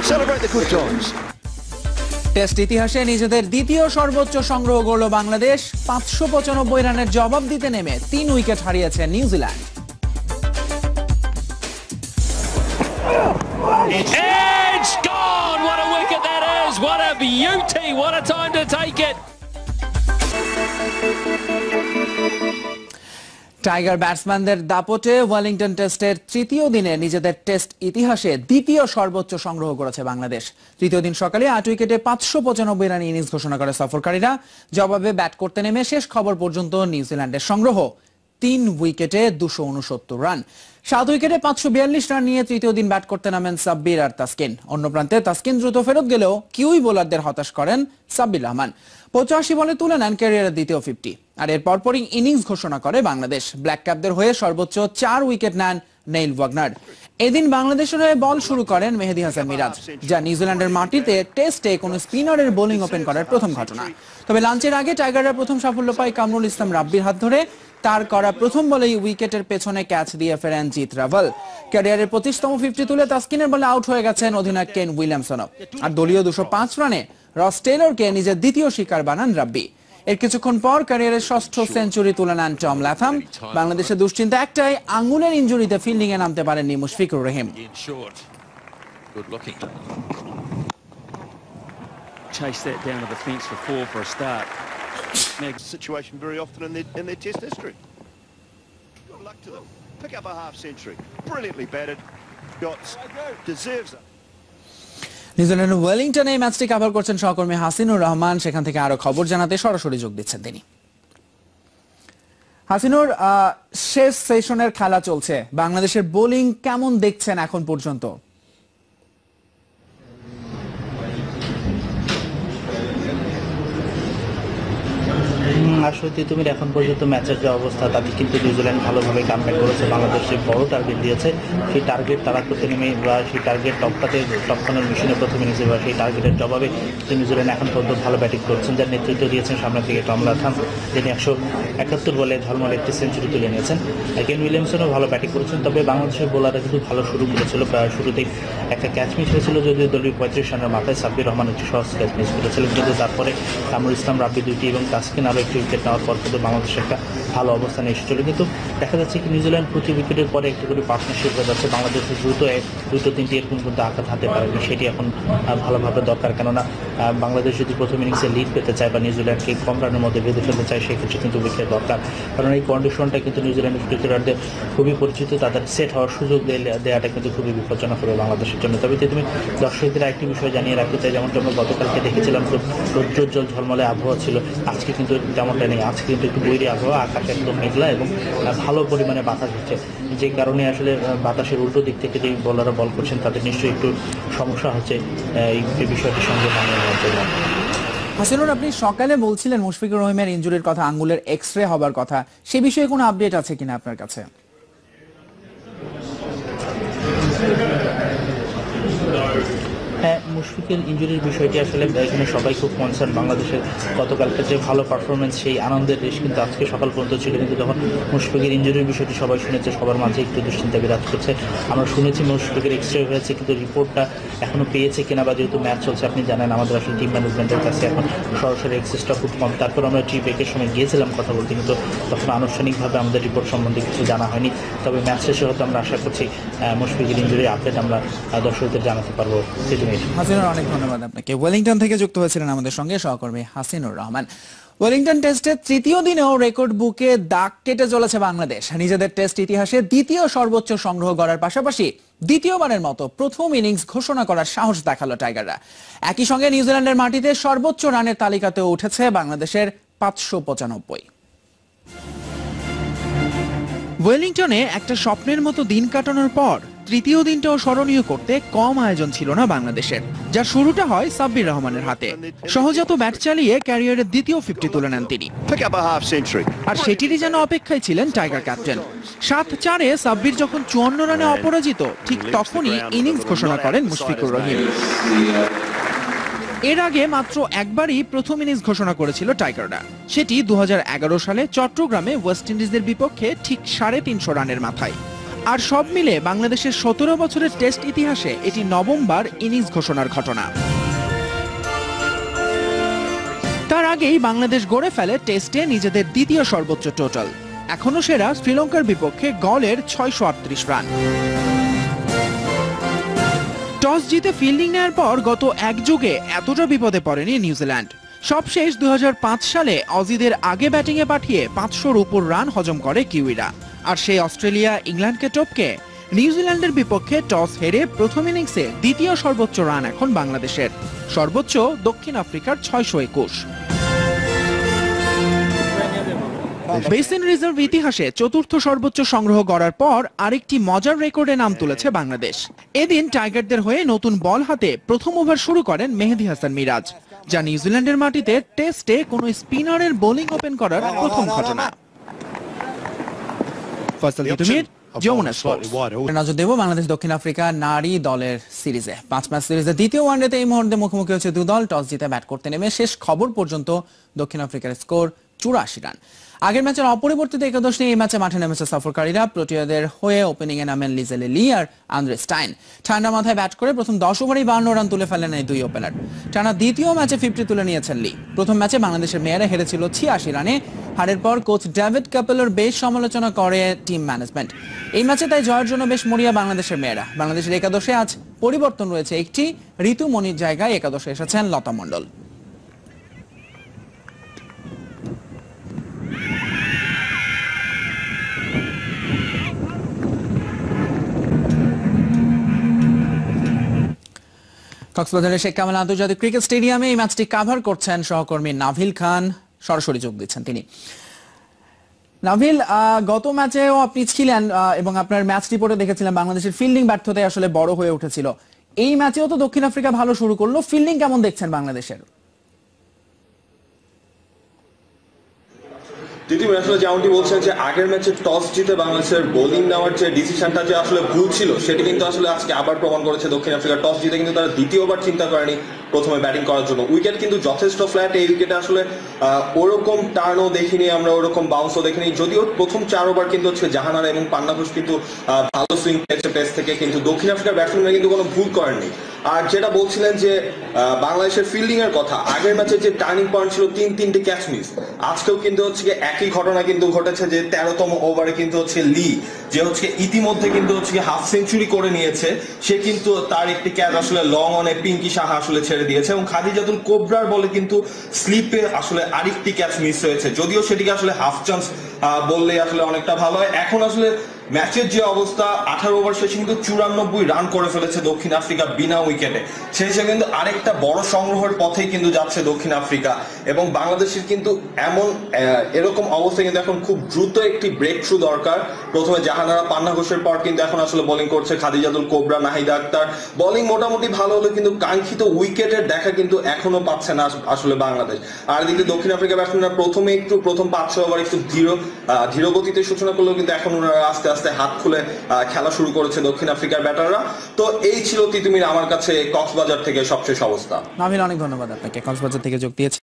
Celebrate the good times. Test ইতিহাসে নিজেদের দ্বিতীয় সর্বোচ্চ সংগ্রহ করল বাংলাদেশ পাঁচশো পঁচানব্বই রানের জবাব দিতে নেমে তিন উইকেট হারিয়েছে New Zealand Edge gone! What a wicket that is! What a beauty! What a time to take it! Tiger ব্যাটসম্যানদের দাপটে ওয়েলিংটন টেস্টের তৃতীয় দিনে নিজেদের টেস্ট ইতিহাসে দ্বিতীয় সর্বোচ্চ সংগ্রহ করেছে বাংলাদেশ। তৃতীয় দিন সকালে আট উইকেটে পাঁচশো পঁচানব্বই রান ইনিংস ঘোষণা করে সফরকারীরা। জবাবে ব্যাট করতে নেমে শেষ খবর পর্যন্ত নিউজিল্যান্ডের সংগ্রহ। তিন উইকেটে দুশো উনসত্তর রান। সাত উইকেটে পাঁচশো বিয়াল্লিশ রান নিয়ে তৃতীয় দিন ব্যাট করতে নামেন সাব্বির আর তাসকিন। অন্য প্রান্তে তাসকিন দ্রুত ফেরত গেলেও কিউই বোলারদের হতাশ করেন সাব্বির রহমান। পঁচাশি বলে তুলে নেন ক্যারিয়ারের দ্বিতীয় ফিফটি। আর এর পরপরই ইনিংস ঘোষণা করে বাংলাদেশ। ব্ল্যাক ক্যাপদের হয়ে সর্বোচ্চ চার উইকেট নেন নেইল ওয়াগনার। এদিন বাংলাদেশের হয়ে বল শুরু করেন মেহেদি হাসান মিরাজ, যা নিউজিল্যান্ডের মাটিতে টেস্টে কোনো স্পিনারের বোলিং ওপেন করার প্রথম ঘটনা। তবে লাঞ্চের আগে টাইগাররা প্রথম সাফল্য পায় কামরুল ইসলাম রাব্বির হাত ধরে। তার করা প্রথম বলেই উইকেটের পেছনে ক্যাচ দিয়ে ফেরেন জিত রাভাল ক্যারিয়ারের পঁচিশতম ফিফটি তুলে তাস্কিনের বলে আউট হয়ে গেছেন অধিনায়ক কেন উইলিয়ামসনও। আর দলীয় দুশো রানে রস টেলরকে নিজের দ্বিতীয় শিকার বানান রাব্বি। এর কিছুক্ষণ পর ক্যারিয়ারের ষষ্ঠ সেঞ্চুরি তুলে নেন টম ল্যাথাম বাংলাদেশের দুশ্চিন্তা একটাই আঙ্গুলের ইঞ্জুরিতে ফিল্ডিং এ নামতে পারেননি Mushfiqur Rahim In short. Good looking. chase that down to the fence for four for a start. Situation very often in their, in their test history. Good luck to them. Pick up a half century. Brilliantly batted. Shots. Deserves it. নিউজিল্যান্ডের ওয়েলিংটনে এই ম্যাচটি cover করছেন সহকর্মী হাসিনুর রহমান। সেখান থেকে আরও খবর জানাতে সরাসরি যোগ দিচ্ছেন তিনি। হাসিনুর শেষ সেশনের খেলা চলছে। বাংলাদেশের বোলিং কেমন দেখছেন এখন পর্যন্ত? হুম, আসলে তুমি এখন পর্যন্ত ম্যাচের যে অবস্থা তাতে কিন্তু নিউজিল্যান্ড ভালোভাবে কামব্যাক করেছে বাংলাদেশ বড় টার্গেট দিয়েছে। সেই টার্গেট তারা করতে নেমে বা সেই টার্গেট টপকাতে টপকানোর মিশনে প্রথমে নিয়েছে বা সেই টার্গেটের জবাবে নিউজিল্যান্ড এখন পর্যন্ত ভালো ব্যাটিং করছেন যার নেতৃত্ব দিয়েছেন সামনের দিকে টমলা থাম যিনি একশো একাত্তর বলে ঝলমল একটি সেঞ্চুরি তুলে নিয়েছেন। আর কেন উইলিয়ামসনও ভালো ব্যাটিং করেছেন তবে বাংলাদেশের বোলাররা কিন্তু ভালো শুরু করেছিল। শুরুতেই একটা ক্যাচ মিস হয়েছিল যদিও দলীয় পঁয়ত্রিশ রানের মাথায় সাব্বির রহমান একটি সহজ ক্যাচ মিস করেছিলেন কিন্তু তারপরে কামরুল ইসলাম রাব্বি দুইটি এবং তাসকিন আরও একটি উইকেট নেওয়ার পর কিন্তু বাংলাদেশ একটা ভালো অবস্থানে এসেছিল। কিন্তু দেখা যাচ্ছে কি নিউজিল্যান্ড প্রতি উইকেটের পরে একটু করে পার্টনারশিপ হয়ে যাচ্ছে। বাংলাদেশের দ্রুত এক দুটো তিনটি এরকম কিন্তু আঘাত হাতে পারেনি সেটি এখন ভালোভাবে দরকার। কেননা বাংলাদেশ যদি প্রথম ইনিংসে লিড পেতে চায় বা নিউজিল্যান্ডকে কম রানের মধ্যে বেঁধে ফেলতে চায় সেক্ষেত্রে কিন্তু উইকেট দরকার। কারণ এই কন্ডিশনটা কিন্তু নিউজিল্যান্ডের ক্রিকেটারদের খুবই পরিচিত তাদের সেট হওয়ার সুযোগ দেওয়াটা কিন্তু খুবই বিপজ্জনক হবে বাংলাদেশের জন্য। তবে তুমি দর্শকদের একটি বিষয় জানিয়ে রাখতে চাই যেমনটা আমরা গতকালকে দেখেছিলাম খুব রৌদ্রোজ্জ্বল ঝলমলে আবহাওয়া ছিল। আজকে কিন্তু তেমনটা নেই। আজকে কিন্তু একটু বৈরী আবহাওয়া আকাশ একদম মেঘলা এবং আহ, ভালো পরিমাণে বাতাস হচ্ছে। যে কারণে আসলে বাতাসের উল্টো দিক থেকে যে বলাররা বল করছেন তাদের নিশ্চয়ই একটু সমস্যা হচ্ছে এই বিষয়টির সঙ্গে মানিয়ে নেওয়ার জন্য। আপনি সকালে বলছিলেন মুশফিকুর রহিমের ইঞ্জুরির কথা, আঙ্গুলের এক্স রে হবার কথা। সে বিষয়ে কোনো আপডেট আছে কিনা আপনার কাছে? হ্যাঁ মুশফিকের ইঞ্জুরির বিষয়টি আসলে এখানে সবাই খুব কনসার্ন বাংলাদেশের গতকালকে যে ভালো পারফরমেন্স সেই আনন্দের রেশ কিন্তু আজকে সকাল পর্যন্ত ছিল। কিন্তু যখন মুশফিকের ইঞ্জুরির বিষয়টি সবাই শুনেছে, সবার মাঝে একটু দুশ্চিন্তা বিরাজ করছে। আমরা শুনেছি মুশফিকের এক্স রে হয়েছে, কিন্তু রিপোর্টটা এখনও পেয়েছে কিনা বা যেহেতু ম্যাচ চলছে, আপনি জানেন আমাদের আসলে টিম ম্যানেজমেন্টের কাছে এখন সরাসরি এক্সেসটা খুব কম। তারপর আমরা টি ব্রেকের সময় গিয়েছিলাম কথা বলতে, কিন্তু তখন আনুষ্ঠানিকভাবে আমাদের রিপোর্ট সম্বন্ধে কিছু জানা হয়নি। তবে ম্যাচ শেষে হয়তো আমরা আশা করছি মুশফিকের ইঞ্জুরির আপডেট আমরা দর্শকদের জানাতে পারব। সেজন্য হাসিনুর অনেক ধন্যবাদ আপনাকে। ওয়েলিংটন থেকে যুক্ত হয়েছিলেন আমাদের সঙ্গে সহকর্মী হাসিনুর রহমান। ওয়েলিংটন টেস্টের তৃতীয় দিনেও রেকর্ড বুকে দাগ কেটে চলেছে বাংলাদেশ। নিজেদের টেস্ট ইতিহাসে দ্বিতীয় সর্বোচ্চ সংগ্রহ করার পাশাপাশি দ্বিতীয়বারের মতো প্রথম ইনিংস ঘোষণা করার সাহস দেখাল টাইগাররা। একই সঙ্গে নিউজিল্যান্ডের মাটিতে সর্বোচ্চ রানের তালিকাতেও উঠেছে বাংলাদেশের পাঁচশো পঁচানব্বই। ওয়েলিংটনে একটা স্বপ্নের মতো দিন কাটানোর পর তৃতীয় দিনটাও স্মরণীয় করতে কম আয়োজন ছিল না বাংলাদেশের যার শুরুটা হয় সাব্বির রহমানের হাতে। সহজাত ব্যাট চালিয়ে ক্যারিয়ারের দ্বিতীয় ফিফটি তুলে নেন তিনি. আর সেটিরই যেন অপেক্ষায় ছিলেন টাইগার ক্যাপ্টেন। সাত চারে সাব্বির যখন চুয়ান্ন রানে অপরাজিত ঠিক তখনই ইনিংস ঘোষণা করেন মুশফিকুর রহিম। এর আগে মাত্র একবারই প্রথম ইনিংস ঘোষণা করেছিল টাইগাররা। সেটি দু হাজার এগারো সালে চট্টগ্রামে ওয়েস্ট ইন্ডিজের বিপক্ষে ঠিক সাড়ে তিনশো রানের মাথায়। আর সব মিলে বাংলাদেশের সতেরো বছরের টেস্ট ইতিহাসে এটি নবমবার ইনিংস ঘোষণার ঘটনা। তার আগেই বাংলাদেশ গড়ে ফেলে টেস্টে নিজেদের দ্বিতীয় সর্বোচ্চ টোটাল। এখনও সেরা শ্রীলঙ্কার বিপক্ষে গলের ছয়শো আটত্রিশ রান। টস জিতে ফিল্ডিং নেয়ার পর গত এক যুগে এতটা বিপদে পড়েনি নিউজিল্যান্ড। সবশেষ দু হাজার পাঁচ সালে অজিদের আগে ব্যাটিংয়ে পাঠিয়ে পাঁচশোর উপর রান হজম করে কিউইরা। আর সেই অস্ট্রেলিয়া ইংল্যান্ডকে টপকে, নিউজিল্যান্ডের বিপক্ষে টস হেরে প্রথম ইনিংসে দ্বিতীয় সর্বোচ্চ রান এখন বাংলাদেশের। সর্বোচ্চ দক্ষিণ আফ্রিকার ছয়শো একুশ। বেসিন রিজার্ভ ইতিহাসে চতুর্থ সর্বোচ্চ সংগ্রহ করার পর আরেকটি মজার রেকর্ডে নাম তুলেছে বাংলাদেশ। এদিন টাইগারদের হয়ে নতুন বল হাতে প্রথম ওভার শুরু করেন মেহেদি হাসান মিরাজ, যা নিউজিল্যান্ডের মাটিতে টেস্টে কোনো স্পিনারের বোলিং ওপেন করার প্রথম ঘটনা। ফয়সাল তিতুমির যমুনা স্পোর্টস নজর দেব বাংলাদেশ দক্ষিণ আফ্রিকা নারী দলের সিরিজে। পাঁচ ম্যাচ সিরিজে দ্বিতীয় ওয়ানডেতে এই মুহূর্তে মুখোমুখি হচ্ছে দু দল। টস জিতে ব্যাট করতে নেমে শেষ খবর পর্যন্ত দক্ষিণ আফ্রিকার স্কোর চুরাশি রান। আগের ম্যাচের অপরিবর্তিত একাদশ নিয়ে এই ম্যাচে মাঠে নেমেছে সফরকারীরা। প্রোটিয়াদের হয়ে ওপেনিং এ নামেন লিজেলে লি আর আন্দ্রে স্টাইন। ঠান্ডা মাথায় ব্যাট করে প্রথম দশ ওভারেই বান্ন রান তুলে ফেলেন এই দুই ওপেনার টানা দ্বিতীয় ম্যাচে ফিফটি তুলে নিয়েছেন লি। প্রথম ম্যাচে বাংলাদেশের মেয়েরা হেরেছিল ছিয়াশি রানে। হারের পর কোচ ডেভিড কাপেলের বেশ সমালোচনা করে টিম ম্যানেজমেন্ট এই ম্যাচে তাই জয়ের জন্য বেশ মরিয়া বাংলাদেশের মেয়েরা। বাংলাদেশের একাদশে আজ পরিবর্তন রয়েছে। একটি ঋতু মনির জায়গায় একাদশে এসেছেন লতা মণ্ডল। কক্সবাজারের শেখ কামাল আন্তর্জাতিক ক্রিকেট স্টেডিয়ামে এই ম্যাচটি কাভার করছেন সহকর্মী নাভিল খান। সরাসরি যোগ দিচ্ছেন তিনি। নাভিল গত ম্যাচেও আপনি ছিলেন এবং আপনার ম্যাচ রিপোর্টে দেখেছিলেন বাংলাদেশের ফিল্ডিং ব্যর্থতায় আসলে বড় হয়ে উঠেছিল। এই ম্যাচেও তো দক্ষিণ আফ্রিকা ভালো শুরু করল। ফিল্ডিং কেমন দেখছেন বাংলাদেশের? দিদি আসলে যেমনটি বলছেন যে আগের ম্যাচে টস জিতে বাংলাদেশের বোলিং নেওয়ার যে ডিসিশনটা যে আসলে ভুল ছিল, সেটি কিন্তু আসলে আজকে আবার প্রমাণ করেছে দক্ষিণ আফ্রিকা টস জিতে কিন্তু তারা দ্বিতীয়বার চিন্তা করেনি প্রথমে ব্যাটিং করার জন্য। উইকেট কিন্তু যথেষ্ট ফ্ল্যাট এই উইকেটে আসলে ওরকম টার্নও দেখিনি আমরা, ওরকম বাউন্সও দেখিনি। যদিও প্রথম চার ওভার কিন্তু হচ্ছে জাহানারা এবং পান্না ঘোষ কিন্তু ভালো সুইং পেয়েছে টেস্ট থেকে, কিন্তু দক্ষিণ আফ্রিকার ব্যাটসম্যানরা কিন্তু কোনো ভুল করেননি। আর যেটা বলছিলেন যে বাংলাদেশের ফিল্ডিং এর কথা, আগের ম্যাচে যে টার্নিং পয়েন্ট ছিল তিন তিনটে ক্যাচ মিস আজকেও কিন্তু হচ্ছে গিয়ে একই ঘটনা কিন্তু ঘটেছে যে তেরোতম ওভারে কিন্তু হচ্ছে লি যে হচ্ছে ইতিমধ্যে কিন্তু হচ্ছে হাফ সেঞ্চুরি করে নিয়েছে, সে কিন্তু তার একটি ক্যাচ আসলে লং অনে পিঙ্কি সাহা আসলে ছেড়ে দিয়েছে এবং খাদিজাতুল কোবরার বলে কিন্তু স্লিপে আসলে আরেকটি ক্যাচ মিস হয়েছে, যদিও সেটিকে আসলে হাফ চান্স বললে আসলে অনেকটা ভালো হয়। এখন আসলে ম্যাচের যে অবস্থা আঠারো ওভার শেষে কিন্তু চুরানব্বই রান করে ফেলেছে দক্ষিণ আফ্রিকা বিনা উইকেটে। সেই কিন্তু আরেকটা বড় সংগ্রহের পথেই কিন্তু যাচ্ছে দক্ষিণ আফ্রিকা। এবং বাংলাদেশের কিন্তু এমন এরকম অবস্থা কিন্তু এখন খুব দ্রুত একটি ব্রেক থ্রু দরকার। প্রথমে জাহানারা পান্না ঘোষের পর কিন্তু এখন আসলে বোলিং করছে খাদিজাদুল কোবরা নাহিদা আক্তার। বোলিং মোটামুটি ভালো হলো কিন্তু কাঙ্ক্ষিত উইকেটের দেখা কিন্তু এখনও পাচ্ছে না আসলে বাংলাদেশ। আর এদিকে দক্ষিণ আফ্রিকা ব্যাটসম্যানরা প্রথমে একটু প্রথম পাঁচ ছ ওভার একটু ধীর আহ, ধীর সূচনা করলেও কিন্তু এখন ওনারা আস্তে আস্তে হাত খুলে খেলা শুরু করেছে দক্ষিণ আফ্রিকার ব্যাটাররা। তো এই ছিল তিতুমির আমার কাছে কক্সবাজার থেকে সবশেষ অবস্থা। নাভিল অনেক ধন্যবাদ আপনাকে। কক্সবাজার থেকে যোগ দিয়েছে।